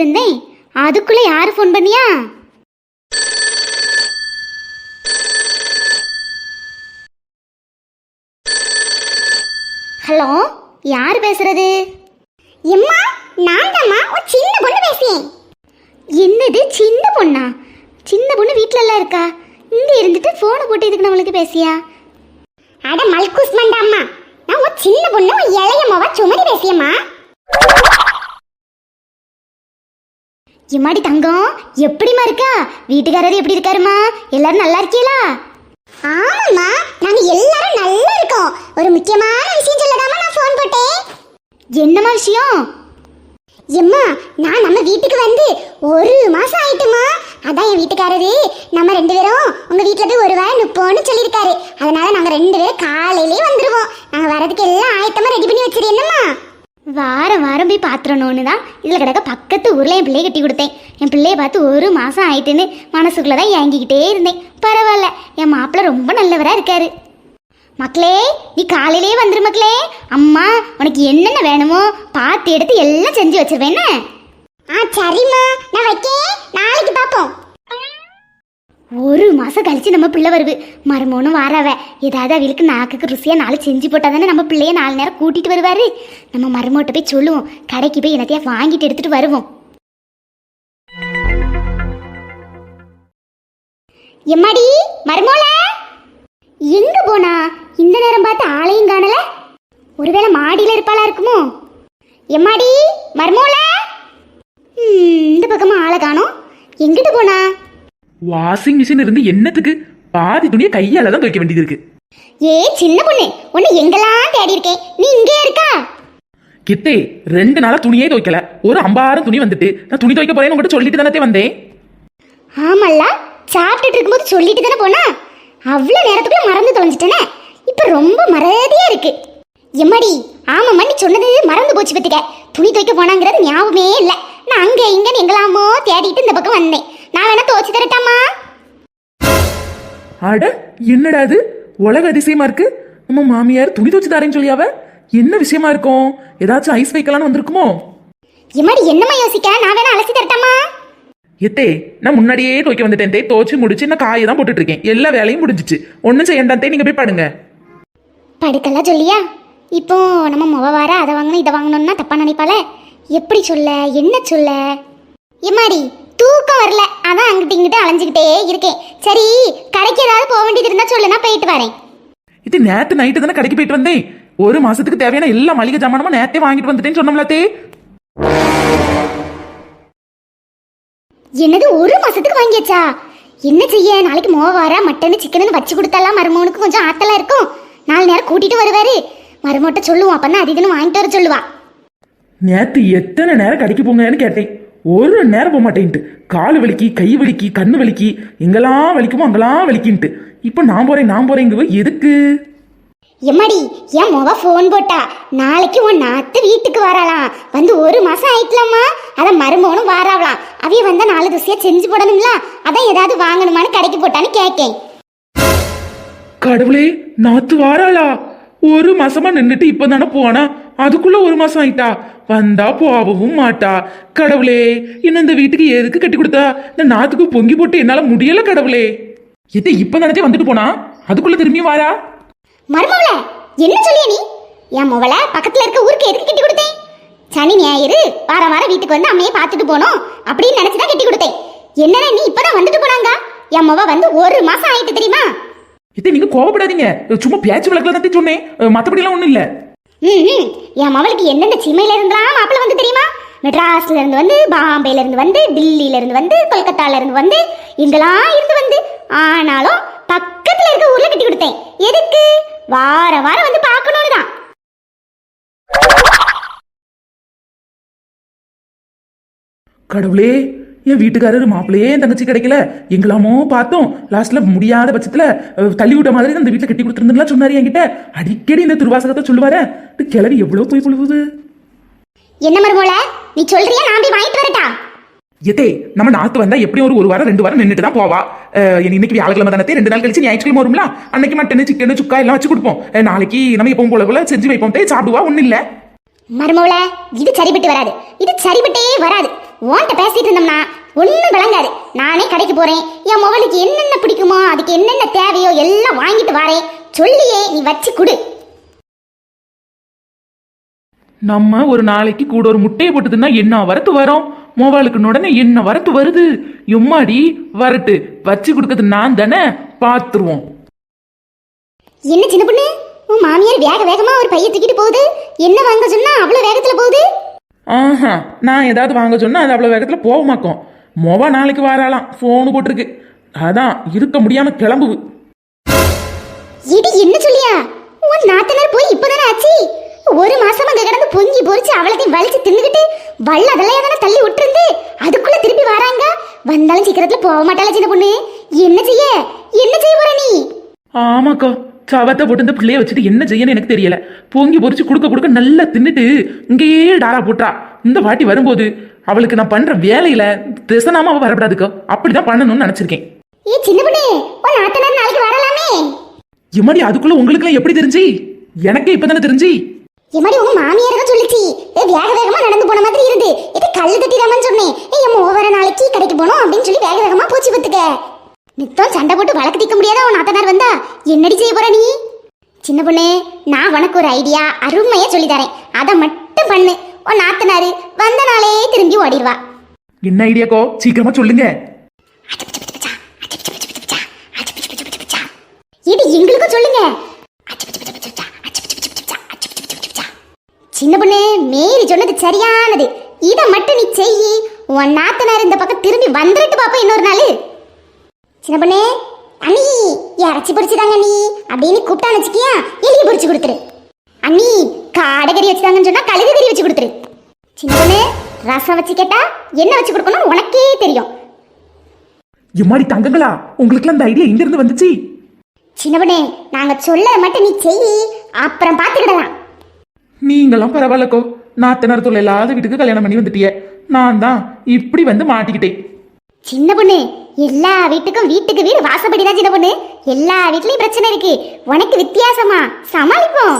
இருந்தேன். அதுக்குள்ள யாரு ஃபோன் பண்ணியா? ஹலோ யார் பேசுறது? எம்மா நான் தாம்மா ஒரு சின்ன பொண்ணு பேசுறேன் என்னது சின்ன பொண்ணா? சின்ன பொண்ணு வீட்ல எல்லாம் இருக்கா? இங்க இருந்துட்டு போனை போட்டு இதுக்கு நம்மளுக்கு பேசியா? அட மல்குஸ் மண்டாம்மா நான் ஒரு சின்ன பொண்ணு இளையம்மாவா சுமதி பேசியம்மா. எம்மாடி தங்கம்? எப்படிமா இருக்கா? வீட்டுக்காரர் எப்படி இருக்காருமா எல்லாரும் நல்லா இருக்கீங்களா ஆமாம்மா நாங்க எல்லாரும் நல்லா இருக்கோம். ஒரு முக்கியமான விஷயம் சொல்லதாமா நான் ஃபோன் போட்டேன். என்னம்மா விஷயம்? எம்மா நான் நம்ம வீட்டுக்கு வந்து ஒரு மாசம் ஆயிட்டுமா அதான் என் வீட்டுக்காரரு. நம்ம ரெண்டு பேரும் உங்க வீட்ல போய் ஒரு வாரம் நிப்போம்னு சொல்லியிருக்காரு. அதனால நாங்க ரெண்டு பேரும் காலையிலேயே வந்துருவோம். நாங்க வரதுக்கு எல்லாம் ஆயத்தமா ரெடி பண்ணி வச்சிரு என்னம்மா? வாரம் போய் பாத்திரணும்னு தான் இதில் கிடக்க பக்கத்து ஊரில் என் பிள்ளையை கட்டி கொடுத்தேன். என் பிள்ளையை பார்த்து ஒரு மாதம் ஆயிட்டுன்னு மனசுக்குள்ளே தான் ஏங்கிக்கிட்டே இருந்தேன். பரவாயில்ல என் மாப்பிள்ளை ரொம்ப நல்லவராக இருக்காரு. மக்களே நீ காலையிலே வந்துரு மக்களே. அம்மா உனக்கு என்னென்ன வேணுமோ பார்த்து எடுத்து எல்லாம் செஞ்சு வச்சிருவேன் என்ன? ஆ சரிம்மா. நான் வைக்கேன். ஒரு மாதம் கழிச்சு நம்ம பிள்ளை வருது. மருமோனும் வாராவ. ஏதாவது அவளுக்கு நாக்குக்கு ருசியாக நாலு செஞ்சு போட்டால் தானே நம்ம பிள்ளைய நாலு நேரம் கூட்டிட்டு வருவாரு. நம்ம மருமோட்ட போய் சொல்லுவோம். கடைக்கு போய் என்னத்தையா வாங்கிட்டு எடுத்துட்டு வருவோம். எம்மாடி மருமோல எங்க போனா? இந்த நேரம் பார்த்து ஆளையும் காணல. ஒருவேளை மாடியில் இருப்பாளா இருக்குமோ? எம்மாடி மருமோல இந்த பக்கமா ஆளை காணோம். எங்கிட்டு போனா? வாஷிங் மிஷின் இருந்து என்னத்துக்கு பாதி துணியை கையால தான் துவைக்க வேண்டியது இருக்கு. ஏ சின்ன பொண்ணு உன்னை எங்கெல்லாம் தேடி இருக்கேன் நீ இங்கே இருக்கா? கித்தே ரெண்டு நாளா துணியே துவைக்கல. ஒரு அம்பாயிரம் துணி வந்துட்டு நான் துணி துவைக்க போறேன்னு உங்ககிட்ட சொல்லிட்டு தானே வந்தேன். ஆமல்ல சாப்பிட்டுட்டு இருக்கும்போது சொல்லிட்டு தானே போனா? அவ்வளோ நேரத்துக்குள்ள மறந்து தொலைஞ்சிட்டேனே. இப்போ ரொம்ப மறதியா இருக்கு. எம்மாடி ஆமாம்மா நீ சொன்னது மறந்து போச்சு பத்துக்க துணி துவைக்க போனாங்கிறது ஞாபகமே இல்லை. நான் அங்கே இங்கன்னு எங்கெல்லாமோ தேடிட்டு இந்த பக்கம் வந்தேன். நான் வேணா துவைச்சு தரட்டாமா அட என்னடா இது? உலக அதிசயமா இருக்கு. நம்ம மாமியார் துணி துவைச்சு தரேன்னு சொல்லியாவ? என்ன விஷயமா இருக்கும்? ஏதாச்சும் ஐஸ் வைக்கலாம்னு வந்திருக்குமோ? எம்மாடி என்னம்மா யோசிக்க? நான் வேணா அலசி தரட்டாமா எத்தே நான் முன்னாடியே துவைக்க வந்துட்டேன் தே. துவைச்சு முடிச்சு நான் காயை தான் போட்டுட்டு இருக்கேன் எல்லா வேலையும் முடிஞ்சிச்சு. ஒன்றும் செய்யண்டாம் தே நீங்க போய் பாடுங்க. படுக்கலாம் சொல்லியா? இப்போ நம்ம முக வார அதை வாங்கணும் இதை வாங்கணும்னா தப்பா நினைப்பாள? எப்படி சொல்ல? என்ன சொல்ல? எம்மாடி தூக்கம் வரல. அதான் அங்கிட்டு இங்கிட்டு அலைஞ்சுக்கிட்டே இருக்கேன். சரி கடைக்கு ஏதாவது போக வேண்டியது இருந்தா சொல்லு நான் போயிட்டு வரேன். இது நேத்து நைட்டு தானே கடைக்கு போயிட்டு வந்தேன். ஒரு மாசத்துக்கு தேவையான எல்லா மளிகை ஜாமானமும் நேத்தே வாங்கிட்டு வந்துட்டேன்னு சொன்னோம்ல தே. என்னது ஒரு மாசத்துக்கு வாங்கியாச்சா? என்ன செய்ய நாளைக்கு மோவ வார மட்டன் சிக்கன் வச்சு கொடுத்தாலாம் மருமகனுக்கு கொஞ்சம் ஆத்தலா இருக்கும். நாலு நேரம் கூட்டிட்டு வருவாரு. மருமகிட்ட சொல்லுவோம் அப்பதான் அது இதுன்னு வாங்கிட்டு வர சொல்லுவா. நேத்து எத்தனை நேரம் கடைக்கு போங்கன்னு கேட்டேன். ஒரு நேரம் போக மாட்டேன்ட்டு. கால் வலிக்கி கை வலிக்கி கண்ணு வலிக்கி எங்கெல்லாம் வலிக்குமோ அங்கெல்லாம் வலிக்கின்ட்டு. இப்போ நான் போறேன் நான் போறேங்குவ எதுக்கு? எம்மாடி என் மொவ ஃபோன் போட்டா. நாளைக்கு உன் நாத்து வீட்டுக்கு வரலாம் வந்து ஒரு மாசம் ஆயிக்கலாமா? அதான் மருமகனும் வாராவலாம் அவைய வந்தா நாலு தோசையா செஞ்சு போடணுங்களா அதான் ஏதாவது வாங்கணுமான்னு கடைக்கு போட்டான்னு கேட்கேன் கடவுளே நாத்து வாராளா? ஒரு மாசமா நின்னுட்டு இப்பதானே போனா? அதுக்குள்ள ஒரு மாசம் ஆயிட்டா? வந்தா போகவும் மாட்டா. கடவுளே என்ன இந்த வீட்டுக்கு எதுக்கு கட்டி கொடுத்தா? இந்த நாத்துக்கு பொங்கி போட்டு என்னால முடியல கடவுளே. இது இப்ப நினைச்சே வந்துட்டு போனா? அதுக்குள்ள திரும்பி வாரா? மருமவள என்ன சொல்லிய நீ? என் மொவல பக்கத்துல இருக்க ஊருக்கு எதுக்கு கட்டி கொடுத்தேன்? சனி ஞாயிறு வாரம் வாரம் வீட்டுக்கு வந்து அம்மையை பார்த்துட்டு போனோம் அப்படின்னு நினைச்சுதான் கட்டி கொடுத்தேன். என்னடா நீ இப்பதான் வந்துட்டு போனாங்க? என் மொவ வந்து ஒரு மாசம் ஆயிட்டு தெரியுமா? இதை நீங்க கோவப்படாதீங்க. சும்மா பேச்சு விளக்குல தான் சொன்னேன். மத்தபடி எல்லாம் ஒண்ணும் இல்ல. ம் என் மவளுக்கு எந்தெந்த சிமையில இருந்தெல்லாம் மாப்பிள்ள வந்து தெரியுமா? மெட்ராஸ்ல இருந்து வந்து பாம்பேல இருந்து வந்து டில்லியில இருந்து வந்து கொல்கத்தால இருந்து வந்து இங்கெல்லாம் இருந்து வந்து. ஆனாலும் பக்கத்துல இருக்க ஊர்ல கட்டி கொடுத்தேன். எதுக்கு? வார வாரம் வந்து பார்க்கணும்னு தான். கடவுளே என் வீட்டுக்காரரு மாப்பிள்ளையே என் தங்கச்சி கிடைக்கல. எங்களாமோ பார்த்தோம். லாஸ்ட்ல முடியாத பட்சத்துல தள்ளி விட்ட மாதிரி அந்த வீட்டுல கட்டி கொடுத்துருந்துலாம் சொன்னாரு என்கிட்ட. அடிக்கடி இந்த திருவாசகத்தை சொல்லுவாரு. இந்த கிளவி எவ்வளவு போய் புழுவுது என்ன மருமோல நீ சொல்றியா? நான் போய் வாங்கிட்டு வரட்டா? எதே நம்ம நாத்து வந்தா எப்படியும் ஒரு ஒரு வாரம் ரெண்டு வாரம் நின்றுட்டு தான் போவா. இன்னைக்கு வியாழக்கிழமை தானே ரெண்டு நாள் கழிச்சு ஞாயிற்றுக்கிழமை வரும்ல? அன்னைக்கு மட்டன் சிக்கன் சுக்கா எல்லாம் வச்சு கொடுப்போம். நாளைக்கு நம்ம எப்பவும் போல போல செஞ்சு வைப்போம் தே சாப்பிடுவா ஒன்றும் இல்லை. மருமோல இது சரிபட்டு வராது. இது சரிபட்டே வராது. உன்கிட்ட பேசிட்டு இருந்தோம்னா ஒன்றும் விளங்காது. நானே கடைக்கு போறேன். என் மொபைலுக்கு என்னென்ன பிடிக்குமோ அதுக்கு என்னென்ன தேவையோ எல்லாம் வாங்கிட்டு வரேன். சொல்லியே நீ வச்சு கொடு. நம்ம ஒரு நாளைக்கு கூட ஒரு முட்டையை போட்டதுன்னா என்ன வரத்து வரும்? மொபைலுக்கு உடனே என்ன வரத்து வருது? எம்மாடி வரட்டு. வச்சு கொடுக்கறது நான் தானே? பார்த்துருவோம் என்ன சின்ன பொண்ணு? உன் மாமியார் வேக வேகமா ஒரு பைய தூக்கிட்டு போகுது. என்ன வாங்க சொன்னா அவ்வளவு வேகத்துல போகுது? ஆஹா நான் ஏதாவது வாங்க சொன்னா அது அவ்வளோ வேகத்தில் போக மாட்டோம் மொப நாளைக்கு வாராலாம் ஃபோனு போட்டிருக்கு. அதான் இருக்க முடியாம கிளம்புது. இது என்ன சொல்லியா? உன் நாத்தனார் போய் இப்பதானே ஆச்சு? ஒரு மாசம் அங்க கிடந்து பொங்கி பொரிச்சு அவளத்தையும் வலிச்சு தின்னுகிட்டு வல்ல அதெல்லாம் தானே தள்ளி விட்டுருந்து? அதுக்குள்ள திருப்பி வராங்க? வந்தாலும் சீக்கிரத்துல போக மாட்டாளா சின்ன பொண்ணு. என்ன செய்ய? என்ன செய்ய போற நீ? ஆமாக்கா சவத்தை போட்டு இந்த பிள்ளைய வச்சுட்டு என்ன செய்யன்னு எனக்கு தெரியல. பொங்கி பொரிச்சு கொடுக்க கொடுக்க நல்லா தின்னுட்டு இங்கேயே டாரா போட்டா இந்த வாட்டி வரும்போது அவளுக்கு நான் பண்ற வேலையில திசனாம அவ வரக்கூடாதுக்கா அப்படிதான் பண்ணணும்னு நினைச்சிருக்கேன். ஏ சின்ன பொண்ணு உன் நாத்தனார் நாளைக்கு வரலாமே. இம்மாடி அதுக்குள்ள உங்களுக்குலாம் எப்படி தெரிஞ்சு? எனக்கே இப்பதானே தெரிஞ்சு? எம்மாடி உங்க மாமியார் தான் சொல்லிச்சு ஏ, வேக வேகமா நடந்து போன மாதிரி இருந்து இது கல்லு தட்டிடாமன்னு சொன்னேன் ஏ எம்ம ஒவ்வொரு நாளைக்கு கடைக்கு போனோம் அப்படின்னு சொல்லி வேக வேகமா போச்சு பத்துக்க நித்தம் சண்டை போட்டு வழக்கு தீக்க முடியாத உன் நாத்தனார் வந்தா என்னடி செய்ய போற நீ சின்ன பொண்ணு நான் உனக்கு ஒரு ஐடியா அருமையா சொல்லி தரேன் அதை மட்டும் பண்ணு உன் நாத்தனாரு வந்த நாளே திரும்பி ஓடிடுவா என்ன ஐடியாக்கோ சீக்கிரமா சொல்லுங்க இது எங்களுக்கும் சொல்லுங்க சின்ன பொண்ணு மேரி சொன்னது சரியானது. இதை மட்டும் நீ செய்யி உன் நாத்தனார் இந்த பக்கம் திரும்பி வந்துட்டு பாப்போம் இன்னொரு நாள். சின்ன பொண்ணு அண்ணி இறச்சி பொரிச்சுதாங்க அண்ணி அப்படின்னு கூப்பிட்டான்னு வச்சுக்கியா எலி பொரிச்சு கொடுத்துரு. அண்ணி காடை கறி வச்சுதாங்கன்னு சொன்னா கழுகு கறி வச்சு கொடுத்துரு. சின்ன பொண்ணு ரசம் வச்சு கேட்டா என்ன வச்சு கொடுக்கணும் உனக்கே தெரியும். இம்மாடி தங்கங்களா உங்களுக்குலாம் இந்த ஐடியா எங்க இருந்து வந்துச்சு? சின்ன பொண்ணு நாங்க சொல்லத மட்டும் நீ செய்யி அப்புறம் பாத்துக்கிடலாம். நீங்களாம் பரவாயில்லக்கோ. நாத்தனார் தொழில் இல்லாத வீட்டுக்கு கல்யாணம் பண்ணி வந்துட்டிய. நான் தான் இப்படி வந்து மாட்டிக்கிட்டேன். சின்ன பொண்ணு எல்லா வீட்டுக்கும் வீட்டுக்கு வீடு வாசப்படிதான் சின்ன பொண்ணு. எல்லா வீட்லயும் பிரச்சனை இருக்கு. உனக்கு வித்தியாசமா? சமாளிப்போம்.